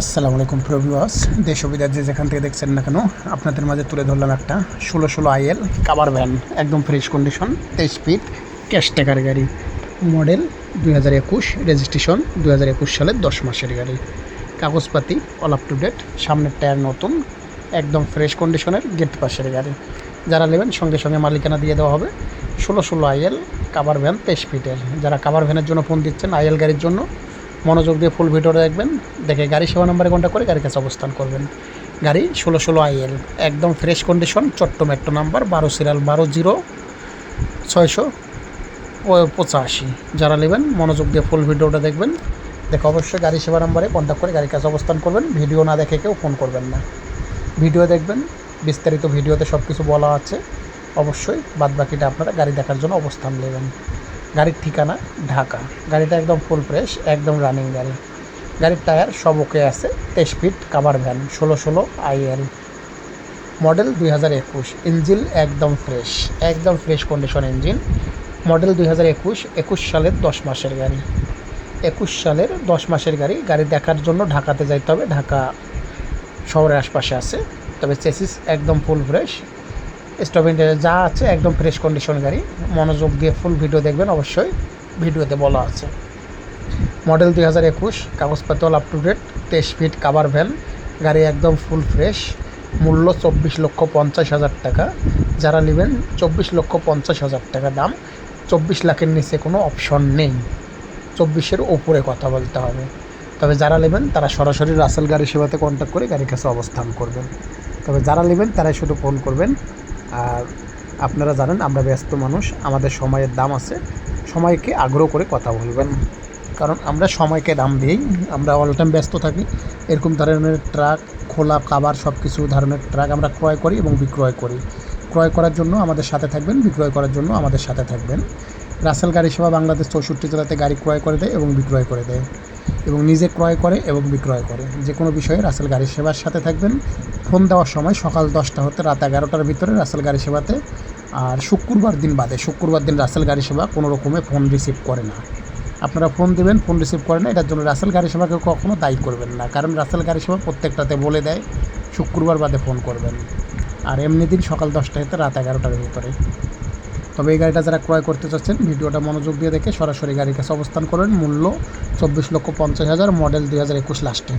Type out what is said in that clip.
আসসালামু আলাইকুম প্রভিওয়াস দেশ সুবিধার যে যেখান থেকে দেখছেন না কেন, আপনাদের মাঝে তুলে ধরলাম একটা ষোলো ষোলো আইএল কাবার ভ্যান একদম ফ্রেশ কন্ডিশন তেইশ ফিট ক্যাশ টাকার গাড়ি। মডেল দুই হাজার একুশ রেজিস্ট্রেশন দুই হাজার একুশ সালের দশ মাসের গাড়ি। কাগজপাতি অল আপ টু ডেট সামনের টায়ার নতুন, একদম ফ্রেশ কন্ডিশনের গেট পাশের গাড়ি। যারা নেবেন, সঙ্গে সঙ্গে মালিকানা দিয়ে দেওয়া হবে। ষোলো ষোলো আইএল কাবার ভ্যান তেইশ ফিটের যারা কাবার ভ্যানের জন্য ফোন দিচ্ছেন আইএল গাড়ির জন্য মনোযোগ দিয়ে ফুল ভিডিওটা দেখবেন। দেখে গাড়ি সেবা নম্বরে কন্ট্যাক্ট করে গাড়ির কাছে অবস্থান করবেন। গাড়ি ষোলো ষোলো আইএল একদম fresh condition Chatta metro number বারো সিরিয়াল, বারো জিরো, ছয়শো পঁচাশি। যারা নেবেন, মনোযোগ দিয়ে ফুল ভিডিওটা দেখবেন। দেখে অবশ্যই গাড়ি সেবা নম্বরে কন্ট্যাক্ট করে গাড়ির কাছে অবস্থান করবেন। ভিডিও না দেখে কেউ ফোন করবেন না। ভিডিও দেখবেন, বিস্তারিত ভিডিওতে সব কিছু বলা আছে। অবশ্যই বাদবাকিটা আপনারা গাড়ি দেখার জন্য অবস্থান নেবেন। গাড়ির ঠিকানা ঢাকা। গাড়িটা একদম ফুল ফ্রেশ একদম রানিং গাড়ি। গাড়ির টায়ার সব ওকে আছে। তেইশ ফিট কাভার ভ্যান ষোলো ষোলো আইএল মডেল দুই হাজার একুশ ইঞ্জিন একদম ফ্রেশ একদম ফ্রেশ কন্ডিশন ইঞ্জিন মডেল দুই হাজার একুশ একুশ সালের দশ মাসের গাড়ি। একুশ সালের দশ মাসের গাড়ি গাড়ি দেখার জন্য ঢাকাতে যাইতে হবে। ঢাকা শহরের আশপাশে আছে। তবে চেসিস একদম ফুল ফ্রেশ স্টপ ইন্টারিয়ার যা আছে, একদম ফ্রেশ কন্ডিশন গাড়ি। মনোযোগ দিয়ে ফুল ভিডিও দেখবেন অবশ্যই। ভিডিওতে বলা আছে। মডেল দুই হাজার একুশ, কাগজপত্র আপ টু ডেট তেইশ ফিট কাভার ভ্যান গাড়ি একদম ফুল ফ্রেশ মূল্য চব্বিশ লক্ষ পঞ্চাশ হাজার টাকা। যারা নেবেন, চব্বিশ লক্ষ পঞ্চাশ হাজার টাকা দাম। চব্বিশ লাখের নিচে কোনো অপশন নেই। চব্বিশের ওপরে কথা বলতে হবে। তবে যারা নেবেন, তারা সরাসরি রাসেল গাড়ি সেবাতে কন্ট্যাক্ট করে গাড়ির কাছে অবস্থান করবেন। তবে যারা নেবেন, তারাই শুধু ফোন করবেন। আর আপনারা জানেন, আমরা ব্যস্ত মানুষ, আমাদের সময়ের দাম আছে। সময়কে আগ্রহ করে কথা বলবেন। কারণ আমরা সময়কে দাম দিই আমরা অল টাইম ব্যস্ত থাকি। এরকম ধরনের ট্রাক খোলা কাবার সব কিছু ধরনের ট্রাক আমরা ক্রয় করি এবং বিক্রয় করি। ক্রয় করার জন্য আমাদের সাথে থাকবেন, বিক্রয় করার জন্য আমাদের সাথে থাকবেন। রাসেল গাড়ি সেবা বাংলাদেশ চৌষট্টি জেলাতে গাড়ি ক্রয় করে দেয় এবং বিক্রয় করে দেয়। এবং নিজে ক্রয় করে এবং বিক্রয় করে। যে কোনো বিষয়ে রাসেল গাড়ি সেবার সাথে থাকবেন। ফোন দেওয়ার সময় সকাল দশটা হতে রাত এগারোটার ভিতরে রাসেল গাড়ি সেবাতে, আর শুক্রবার দিন বাদে, শুক্রবার দিন রাসেল গাড়ি সেবা কোনো রকমে ফোন রিসিভ করে না। আপনারা ফোন দেবেন, ফোন রিসিভ করে না, এটার জন্য রাসেল গাড়ি সেবাকে কখনো দায়ী করবেন না। কারণ রাসেল গাড়ি সেবা প্রত্যেকটাতে বলে দেয়, শুক্রবার বাদে ফোন করবেন। আর এমনি দিন সকাল দশটা হতে রাত এগারোটার ভিতরে। তবে এই গাড়িটা যারা ক্রয় করতে চাচ্ছেন, ভিডিওটা মনোযোগ দিয়ে দেখে সরাসরি গাড়ির কাছে অবস্থান করেন। মূল্য চব্বিশ লক্ষ পঞ্চাশ হাজার, মডেল দুই হাজার একুশ লাস্টে।